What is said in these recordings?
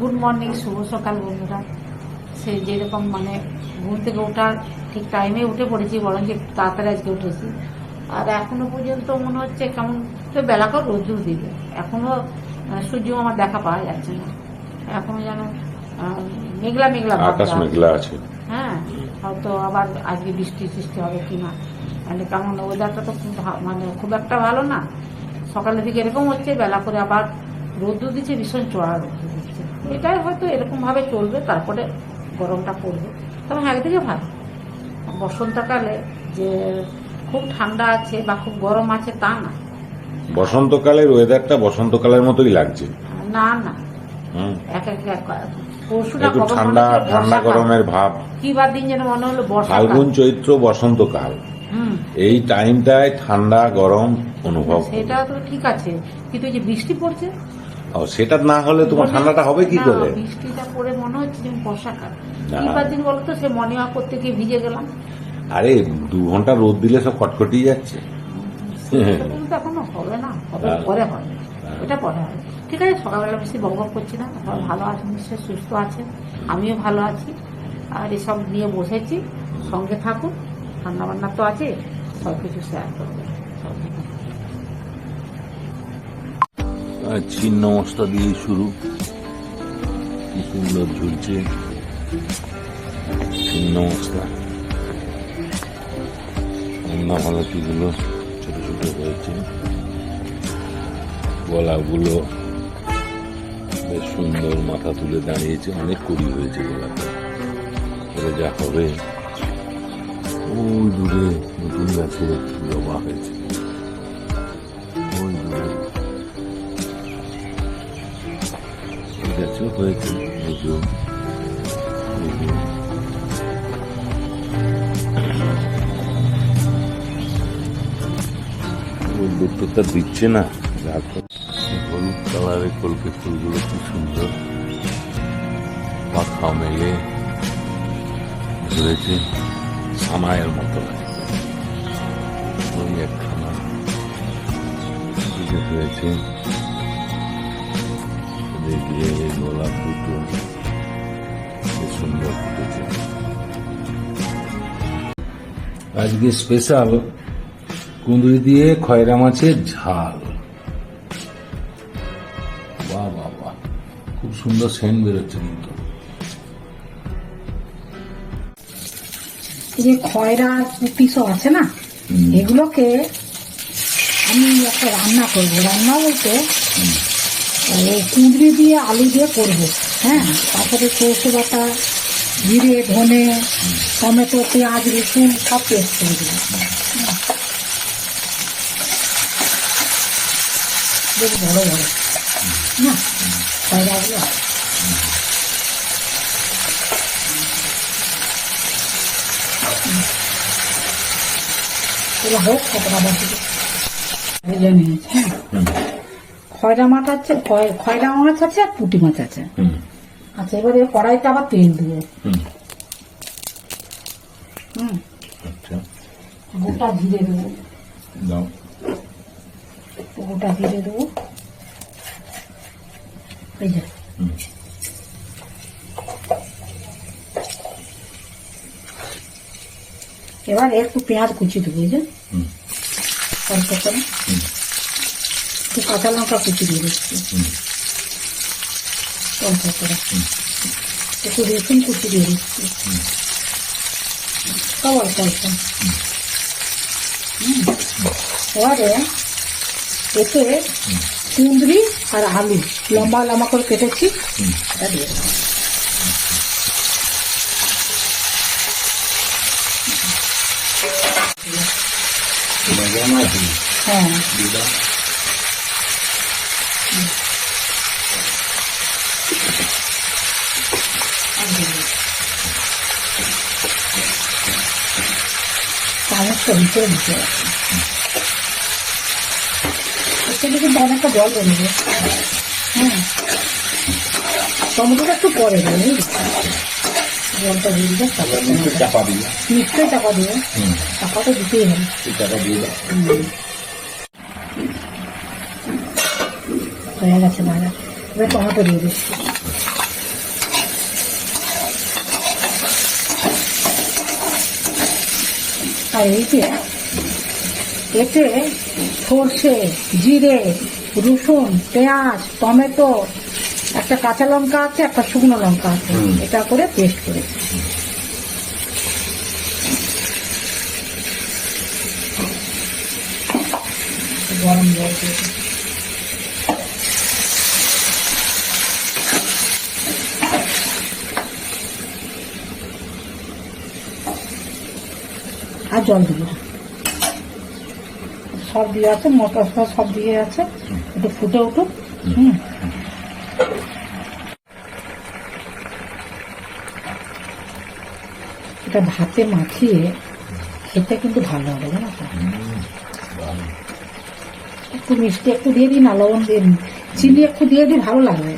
Good morning শুভ সকাল বন্ধুরা। সে যেরকম মানে ঘুম থেকে ওঠার ঠিক টাইমে উঠে পড়েছি বরং যে তাড়াতাড়ি আজকে উঠেছি। আর এখনও পর্যন্ত মনে হচ্ছে কেমন তো বেলাকার রোদ্দুর দিবে। এখনও সূর্য আমার দেখা পাওয়া যাচ্ছে না। এখনও যেন মেঘলা মেঘলা আকাশ। মেঘলা আছে। হ্যাঁ হয়তো আবার আজকে বৃষ্টি সৃষ্টি হবে কিনা। মানে কেমন ওয়েদারটা তো খুব মানে খুব একটা ভালো না। সকালের দিকে এরকম হচ্ছে বেলা করে আবার রোদ্দুর দিচ্ছে ভীষণ চড়া রোদ্দুর এটাই হয়তো এরকম ভাবে চলবে তারপরে গরমটা পড়বে। তবে হ্যাঁ একদিকে ভালো। বসন্তকালে যে খুব ঠান্ডা আছে বা খুব গরম আছে তা না। বসন্তকালের ওয়েদারটা বসন্তকালের মতোই লাগছে। না না। হুম। এক একটু ঠান্ডা ঠান্ডা গরমের ভাব। কি বার দিন যেন মনে হলো ফাল্গুন চৈত্র বসন্তকাল। হুম। এই টাইমটায় ঠান্ডা গরম অনুভব। সেটা তো ঠিক আছে। কিন্তু যে বৃষ্টি পড়ছে ও, সেটা না হলে তোমার ঠান্ডাটা হবে কি করে? বৃষ্টিটা পড়ে মনে হচ্ছে যে বর্ষাকাল। দিন বলতো সে মর্নিং ওয়াক করতে গিয়ে ভিজে গেলাম। আরে দু ঘণ্টা রোদ দিলে সব কটকটিয়ে যাচ্ছে। এখনও হবে না হবে হ্যাঁ। পরে হ্যাঁ। এটা পরে হবে ঠিক আছে সকালবেলা বেশি বক বক করছি না সবাই ভালো আছে নিশ্চয়ই সুস্থ আছে আমিও ভালো আছি। আর এসব নিয়ে বসেছি সঙ্গে থাকুন রান্না বান্না তো আছে সব কিছু শেয়ার করব সব কিছু। আর ছিন্ন মশলা দিয়ে শুরু। কি সুন্দর ঝুলছে। ছিন্ন মশলা অন্য ভালতিগুলো ছোট ছোট হয়েছে। গলাগুলো বেশ সুন্দর মাথা তুলে দাঁড়িয়েছে। অনেক কড়ি হয়েছে এবারে যা হবে, ওই দূরে নতুন গাছে জবা হয়েছে। হয়েছে পুজো উদ্যোক্তা দিচ্ছে না হলুদ কালারের কলকে ফুলগুলো কি সুন্দর। পাখা মেলে, ধরেছে সানায়ের মতো ওই একখানা। গোলাপ দুটো সুন্দর ফুটেছে আজকে স্পেশাল কুঁদরি দিয়ে খয়রা মাছের ঝাল। বাহ বাহ বাহ। খুব সুন্দর সেন্ট বেরোচ্ছে কিন্তু। এই যে খয়রা পুঁটি সব আছে না এগুলোকে আমি একটা রান্না করব। রান্না বলতে এই কুঁদরি দিয়ে আলু দিয়ে করব। হ্যাঁ তারপরে সর্ষে বাটা, জিরে, ধনে, টমেটো, পেঁয়াজ, রসুন, সব পেস্ট করে দেবো। বেশ বড় বড় এগুলো হোক, কতটা নিয়েছি হ্যাঁ। খয়রা মাছ আছে খয়রা মাছ আছে আর পুঁটি মাছ আছে। আচ্ছা এবারে কড়াইতে আবার তেল দেবো হুম। আচ্ছা। গোটা জিরে দেবো। গোটা জিরে দেবো। এই যে। এবার একটু পেঁয়াজ কুচি দেবো এই যে। অল্প করে একটু কাঁচা লঙ্কা কুচি দিয়ে দিচ্ছি অল্প করে। একটু রসুন কুচি দিয়ে দিচ্ছি সব অল্প অল্প। এবারে এতে কুঁদরি আর আলু লম্বা লম্বা করে কেটেছি এটা দিয়ে। হ্যাঁ চামচটা ভিতরে দিতে হবে এখানে কিন্তু অনেকটা জল বেরোবে হ্যাঁ টমেটোটা একটু পরে দেবে জলটা দিয়ে দিবে চাপা নিশ্চয়ই টাকা দেবে হুম। তো দিতেই হবে। চাপা দিয়ে হয়ে গেছে ভাজা এবার টমেটো দিয়ে দিচ্ছি। আর এই যে এতে সর্ষে জিরে রসুন পেঁয়াজ টমেটো একটা কাঁচা লঙ্কা আছে একটা শুকনো লঙ্কা আছে। এটা করে পেস্ট করে গরম জল আর জল দিব সব দিয়ে আছে মটর সব দিয়ে আছে একটু ফুটে উঠুক হুম। এটা ভাতে মাখিয়ে খেতে কিন্তু ভালো হবে জানো তো। একটু মিষ্টি একটু দিয়ে দিই না লবণ দিয়ে দিই। চিনি একটু দিয়ে দিই ভালো লাগবে।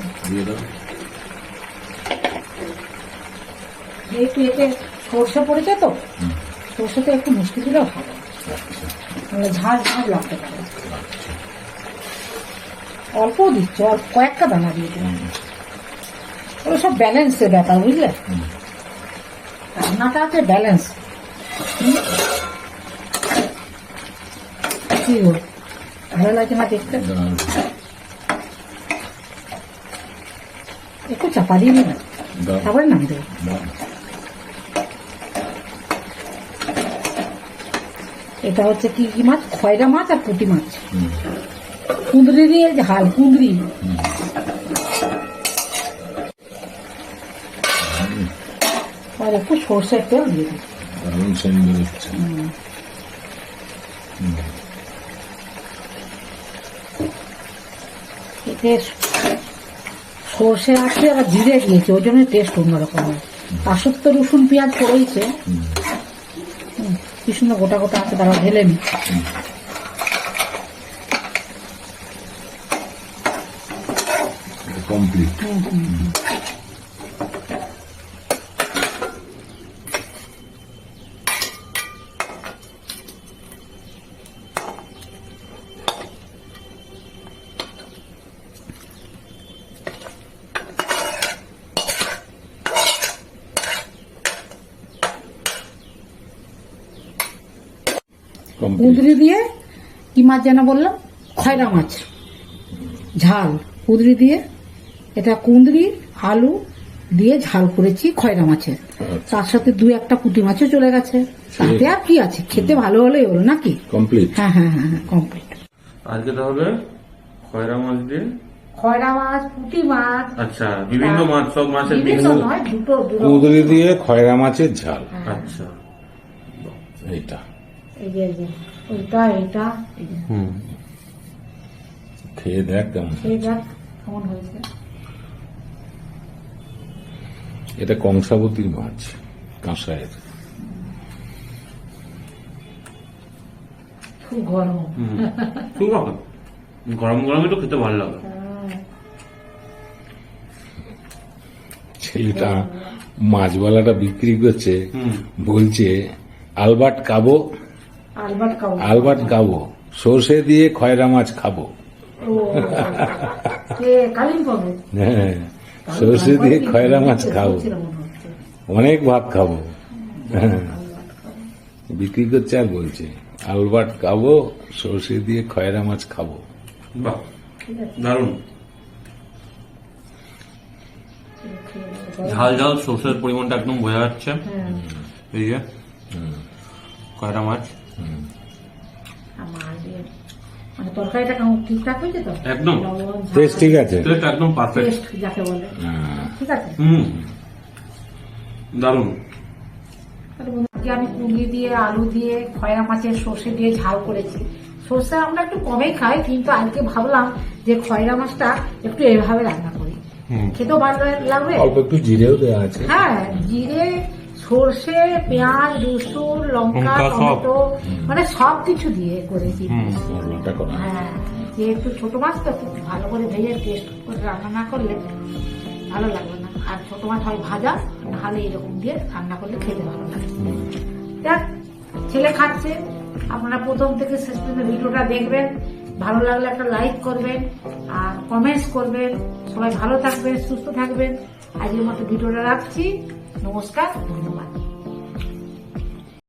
একটু এতে সর্ষে পড়েছে তো? সর্ষেতে একটু মিষ্টি দিলেও ভালো। মানে ঝাল ঝাল লাগতে পারে। অল্প দিচ্ছে অল্প কয়েকটা দানা দিয়ে দিলাম। ওগুলো সব ব্যালেন্সের ব্যাপার বুঝলে। রান্নাটা আছে ব্যালেন্স। কি গো ভালো লাগে না দেখতে? একটু চাপা দিয়ে দাও। তারপরে নাম দেবো। এটা হচ্ছে কি কি মাছ? খয়রা মাছ আর পুঁটি মাছ। কুঁদরি দিয়ে ঝাল কুঁদরি। আর একটু সর্ষের তেল দিয়ে এতে সর্ষে আছে আবার জিরে দিয়েছে ওই জন্য টেস্ট অন্যরকম হয়। সত্ত্বেও রসুন পেঁয়াজ পড়েছে। সুন্দর গোটা গোটা আছে তারা ঢেলে নি। কমপ্লিট কুঁদরি দিয়ে কি মাছ যেন বললাম খয়রা মাছ ঝাল। কুঁদরি দিয়ে এটা কুঁদরি আলু দিয়ে ঝাল করেছি খয়রা মাছের। তার সাথে দু একটা পুঁটি মাছও চলে গেছে। তাতে আর কি আছে? খেতে ভালো হলেই হলো নাকি? কমপ্লিট হ্যাঁ হ্যাঁ হ্যাঁ হ্যাঁ কমপ্লিট আজকে তাহলে খয়রা মাছ দিয়ে? খয়রা মাছ পুঁটি মাছ। আচ্ছা বিভিন্ন মাছ সব মাছের বিভিন্ন কুঁদরি দিয়ে খয়রা মাছের ঝাল। আচ্ছা। এইটা। এই যে এই যে ওইটা এইটা এই যে। হুম। খেয়ে দেখ কেমন এই দেখ কেমন হয়েছে। এটা কংসাবতীর মাছ কাঁসায়ের। খুব গরম। খুব গরম। গরমে তো খেতে ভালো লাগে। হ্যাঁ। ছেলেটা মাছওয়ালাটা বিক্রি করছে বলছে আলবার্ট কাবো আলবার্ট আলবার্ট সর্ষে দিয়ে খয়রা মাছ খাব। কালিম্পং হ্যাঁ সর্ষে দিয়ে খয়রা মাছ খাব। অনেক ভাত খাব। হ্যাঁ বিক্রি করছে আর বলছে আলবার্ট খাব সর্ষে দিয়ে খয়রা মাছ খাব। বাহ দারুণ। ঝাল ঝাল সর্ষের পরিমাণটা একদম বোঝা যাচ্ছে। হ্যাঁ। এই যে কয়রা মাছ। মানে তরকারিটা কেমন ঠিকঠাক হয়েছে তো? একদম। ঠিক আছে? টেস্ট একদম পারফেক্ট টেস্ট যাকে বলে। হ্যাঁ। ঠিক আছে? হুম। দারুণ। আমি কুঁদরি দিয়ে আলু দিয়ে খয়রা মাছের সর্ষে দিয়ে ঝাল করেছি। সর্ষে আমরা একটু কমেই খাই কিন্তু আজকে ভাবলাম যে খয়রা মাছটা একটু এভাবে রান্না করি। খেতেও ভালো লাগবে। অল্প একটু জিরেও দেওয়া আছে। হ্যাঁ জিরে সর্ষে পেঁয়াজ রসুন লঙ্কা টমেটো মানে সব কিছু দিয়ে করেছি। হ্যাঁ যেহেতু ছোট মাছ তো খুব ভালো করে ভেজে টেস্ট করে রান্না না করলে ভালো লাগবে না। আর ছোট মাছ হয় ভাজা নাহলে এরকম দিয়ে রান্না করলে খেতে ভালো লাগে। দেখ ছেলে খাচ্ছে আপনারা প্রথম থেকে শেষ পর্যন্ত ভিডিওটা দেখবেন। ভালো লাগলে একটা লাইক করবেন আর কমেন্টস করবেন। সবাই ভালো থাকবেন সুস্থ থাকবেন। আজকের মতো ভিডিওটা রাখছি। নমস্কার ধন্যবাদ।